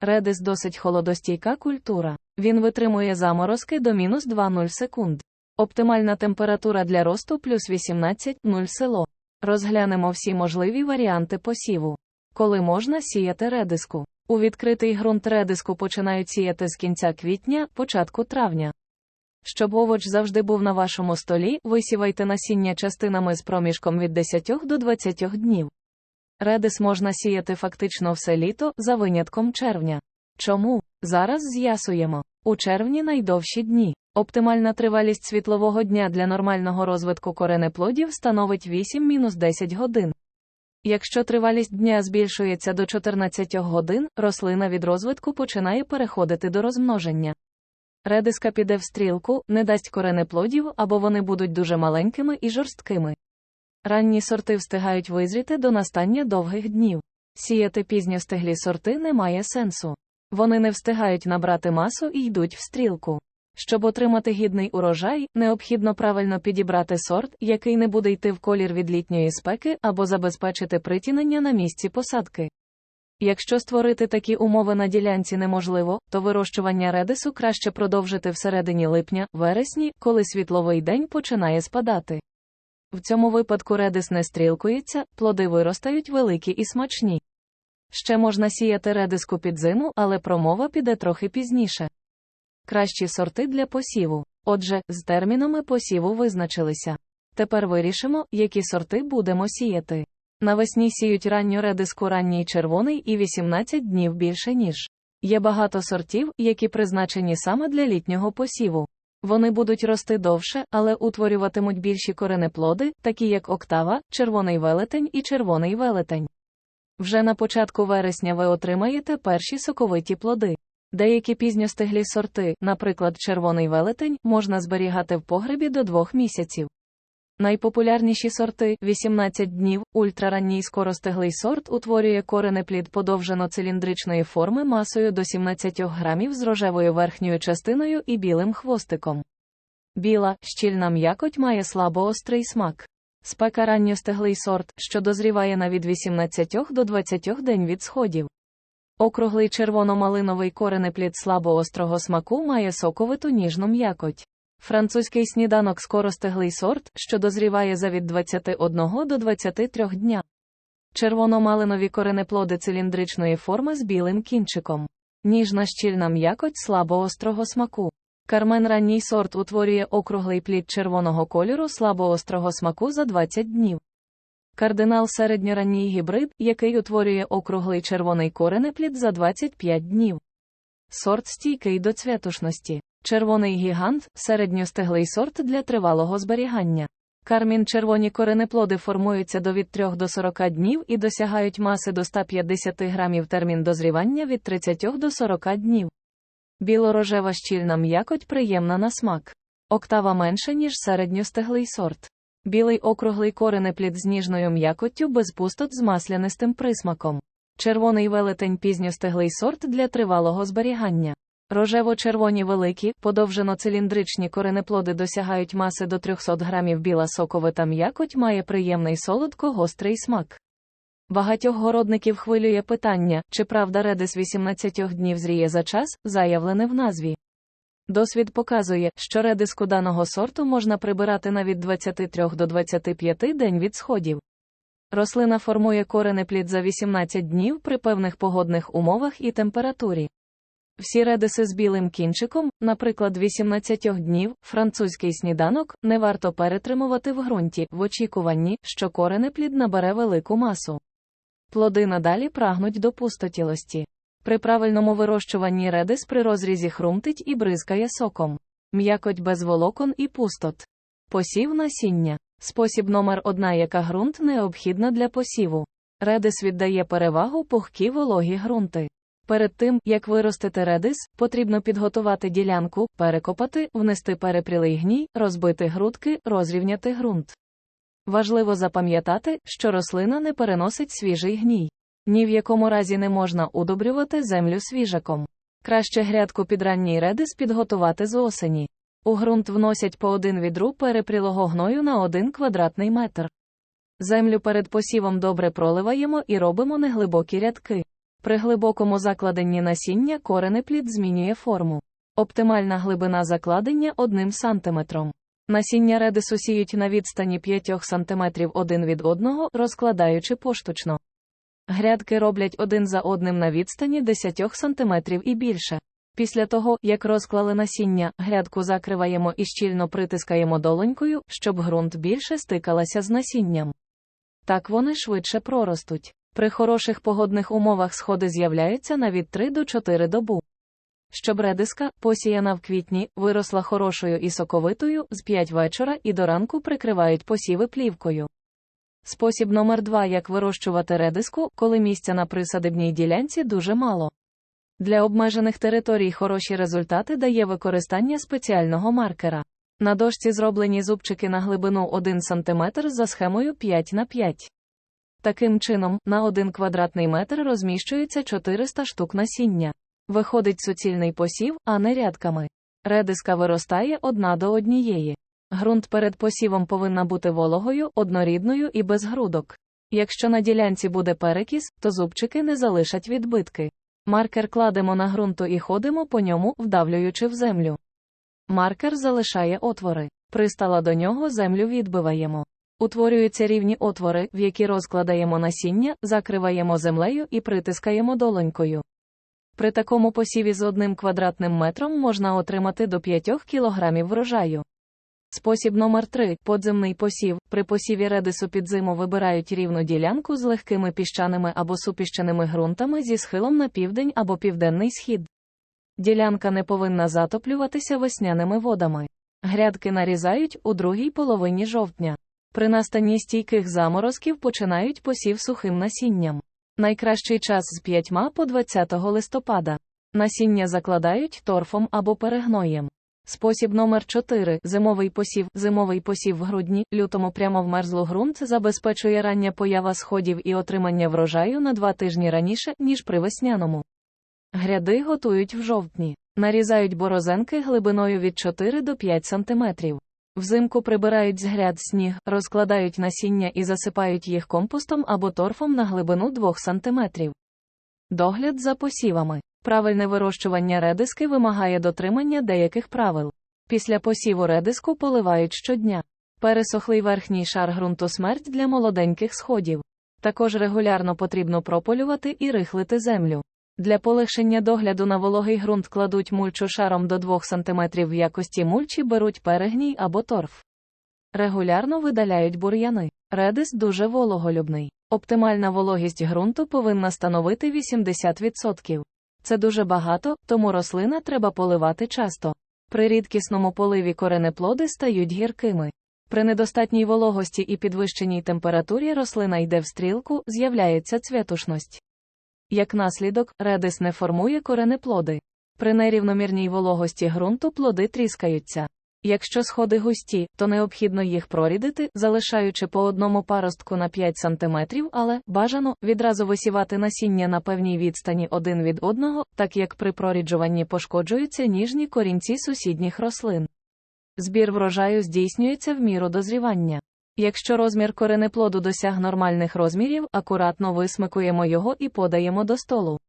Редис досить холодостійка культура. Він витримує заморозки до мінус 2,0 секунд. Оптимальна температура для росту плюс 18,0 село. Розглянемо всі можливі варіанти посіву. Коли можна сіяти редиску? У відкритий ґрунт редиску починають сіяти з кінця квітня, початку травня. Щоб овоч завжди був на вашому столі, висівайте насіння частинами з проміжком від 10 до 20 днів. Редис можна сіяти фактично все літо, за винятком червня. Чому? Зараз з'ясуємо. У червні найдовші дні. Оптимальна тривалість світлового дня для нормального розвитку коренеплодів становить 8-10 годин. Якщо тривалість дня збільшується до 14 годин, рослина від розвитку починає переходити до розмноження. Редиска піде в стрілку, не дасть коренеплодів або вони будуть дуже маленькими і жорсткими. Ранні сорти встигають визріти до настання довгих днів. Сіяти пізньостиглі сорти не має сенсу. Вони не встигають набрати масу і йдуть в стрілку. Щоб отримати гідний урожай, необхідно правильно підібрати сорт, який не буде йти в колір від літньої спеки або забезпечити притінення на місці посадки. Якщо створити такі умови на ділянці неможливо, то вирощування редису краще продовжити всередині липня, вересні, коли світловий день починає спадати. В цьому випадку редис не стрілкується, плоди виростають великі і смачні. Ще можна сіяти редиску під зиму, але промова піде трохи пізніше. Кращі сорти для посіву. Отже, з термінами посіву визначилися. Тепер вирішимо, які сорти будемо сіяти. Навесні сіють ранню редиску ранній червоний і 18 днів більше ніж. Є багато сортів, які призначені саме для літнього посіву. Вони будуть рости довше, але утворюватимуть більші коренеплоди, такі як октава, червоний велетень і червоний велетень. Вже на початку вересня ви отримаєте перші соковиті плоди. Деякі пізньостиглі сорти, наприклад, червоний велетень, можна зберігати в погребі до двох місяців. Найпопулярніші сорти 18 днів, ультраранній скоростиглий сорт утворює коренеплід подовжено-циліндричної форми масою до 17 грамів з рожевою верхньою частиною і білим хвостиком. Біла, щільна м'якоть має слабоострий смак. Спека ранньостиглий сорт, що дозріває на від 18 до 20 день від сходів. Округлий червоно-малиновий коренеплід слабоострого смаку має соковиту ніжну м'якоть. Французький сніданок скоростиглий сорт, що дозріває за від 21 до 23 дня. Червоно-малинові коренеплоди циліндричної форми з білим кінчиком. Ніжна щільна м'якоть слабоострого смаку. Кармен ранній сорт утворює округлий плід червоного кольору слабоострого смаку за 20 днів. Кардинал середньоранній гібрид, який утворює округлий червоний коренеплід за 25 днів. Сорт стійкий до цвятушності. Червоний гігант середньостеглий сорт для тривалого зберігання. Кармін червоні коренеплоди формуються до від 3 до 40 днів і досягають маси до 150 грамів термін дозрівання від 30 до 40 днів. Білорожева щільна м'якоть приємна на смак. Октава менше, ніж середньостеглий сорт. Білий округлий коренеплід з ніжною м'якоттю без пустот з маслянистим присмаком. Червоний велетень пізньостеглий сорт для тривалого зберігання. Рожево-червоні великі, подовжено-циліндричні коренеплоди досягають маси до 300 грамів біла соковита м'якоть має приємний солодко-гострий смак. Багатьох городників хвилює питання, чи правда редис 18 днів зріє за час, заявлене в назві. Досвід показує, що редиску даного сорту можна прибирати на від 23 до 25 день від сходів. Рослина формує коренеплід за 18 днів при певних погодних умовах і температурі. Всі редиси з білим кінчиком, наприклад, 18 днів, французький сніданок, не варто перетримувати в ґрунті в очікуванні, що коренеплід набере велику масу. Плоди надалі прагнуть до пустотілості. При правильному вирощуванні редис при розрізі хрумтить і бризкає соком. М'якоть без волокон і пустот. Посів насіння. Спосіб номер одна, яка ґрунт необхідна для посіву. Редис віддає перевагу пухкі вологі ґрунти. Перед тим, як виростити редис, потрібно підготувати ділянку, перекопати, внести перепрілий гній, розбити грудки, розрівняти ґрунт. Важливо запам'ятати, що рослина не переносить свіжий гній. Ні в якому разі не можна удобрювати землю свіжаком. Краще грядку під ранній редис підготувати з осені. У ґрунт вносять по один відру перепрілого гною на один квадратний метр. Землю перед посівом добре проливаємо і робимо неглибокі рядки. При глибокому закладенні насіння коренеплід змінює форму. Оптимальна глибина закладення 1 см. Насіння редису сіють на відстані 5 см один від одного, розкладаючи поштучно. Грядки роблять один за одним на відстані 10 см і більше. Після того, як розклали насіння, грядку закриваємо і щільно притискаємо долонькою, щоб ґрунт більше стикалася з насінням. Так вони швидше проростуть. При хороших погодних умовах сходи з'являються на від 3 до 4 добу. Щоб редиска, посіяна в квітні, виросла хорошою і соковитою, з 5 вечора і до ранку прикривають посіви плівкою. Спосіб номер 2 як вирощувати редиску, коли місця на присадибній ділянці дуже мало. Для обмежених територій хороші результати дає використання спеціального маркера. На дошці зроблені зубчики на глибину 1 см за схемою 5 на 5. Таким чином, на 1 квадратний метр розміщується 400 штук насіння. Виходить суцільний посів, а не рядками. Редиска виростає одна до однієї. Грунт перед посівом повинна бути вологою, однорідною і без грудок. Якщо на ділянці буде перекіс, то зубчики не залишать відбитки. Маркер кладемо на ґрунту і ходимо по ньому, вдавлюючи в землю. Маркер залишає отвори. Пристала до нього землю відбиваємо. Утворюються рівні отвори, в які розкладаємо насіння, закриваємо землею і притискаємо долонькою. При такому посіві з одним квадратним метром можна отримати до 5 кг врожаю. Спосіб номер 3 подземний посів. При посіві редису під зиму вибирають рівну ділянку з легкими піщаними або супіщеними ґрунтами зі схилом на південь або південний схід. Ділянка не повинна затоплюватися весняними водами. Грядки нарізають у другій половині жовтня. При настанні стійких заморозків починають посів сухим насінням. Найкращий час з 5 по 20 листопада. Насіння закладають торфом або перегноєм. Спосіб номер 4 зимовий посів. Зимовий посів в грудні, лютому прямо в мерзлу ґрунт забезпечує рання поява сходів і отримання врожаю на два тижні раніше, ніж при весняному. Гряди готують в жовтні. Нарізають борозенки глибиною від 4 до 5 см. Взимку прибирають з гряд сніг, розкладають насіння і засипають їх компостом або торфом на глибину 2 см. Догляд за посівами. Правильне вирощування редиски вимагає дотримання деяких правил. Після посіву редиску поливають щодня. Пересохлий верхній шар ґрунту смерть для молоденьких сходів. Також регулярно потрібно прополювати і рихлити землю. Для полегшення догляду на вологий ґрунт кладуть мульчу шаром до 2 см в якості мульчі беруть перегній або торф. Регулярно видаляють бур'яни. Редис дуже вологолюбний. Оптимальна вологість ґрунту повинна становити 80%. Це дуже багато, тому рослина треба поливати часто. При рідкісному поливі коренеплоди стають гіркими. При недостатній вологості і підвищеній температурі рослина йде в стрілку, з'являється цвятушність. Як наслідок, редис не формує коренеплоди. При нерівномірній вологості ґрунту плоди тріскаються. Якщо сходи густі, то необхідно їх прорідити, залишаючи по одному паростку на 5 см, але бажано відразу висівати насіння на певній відстані один від одного, так як при проріджуванні пошкоджуються ніжні корінці сусідніх рослин. Збір врожаю здійснюється в міру дозрівання. Якщо розмір коренеплоду досяг нормальних розмірів, акуратно висмикуємо його і подаємо до столу.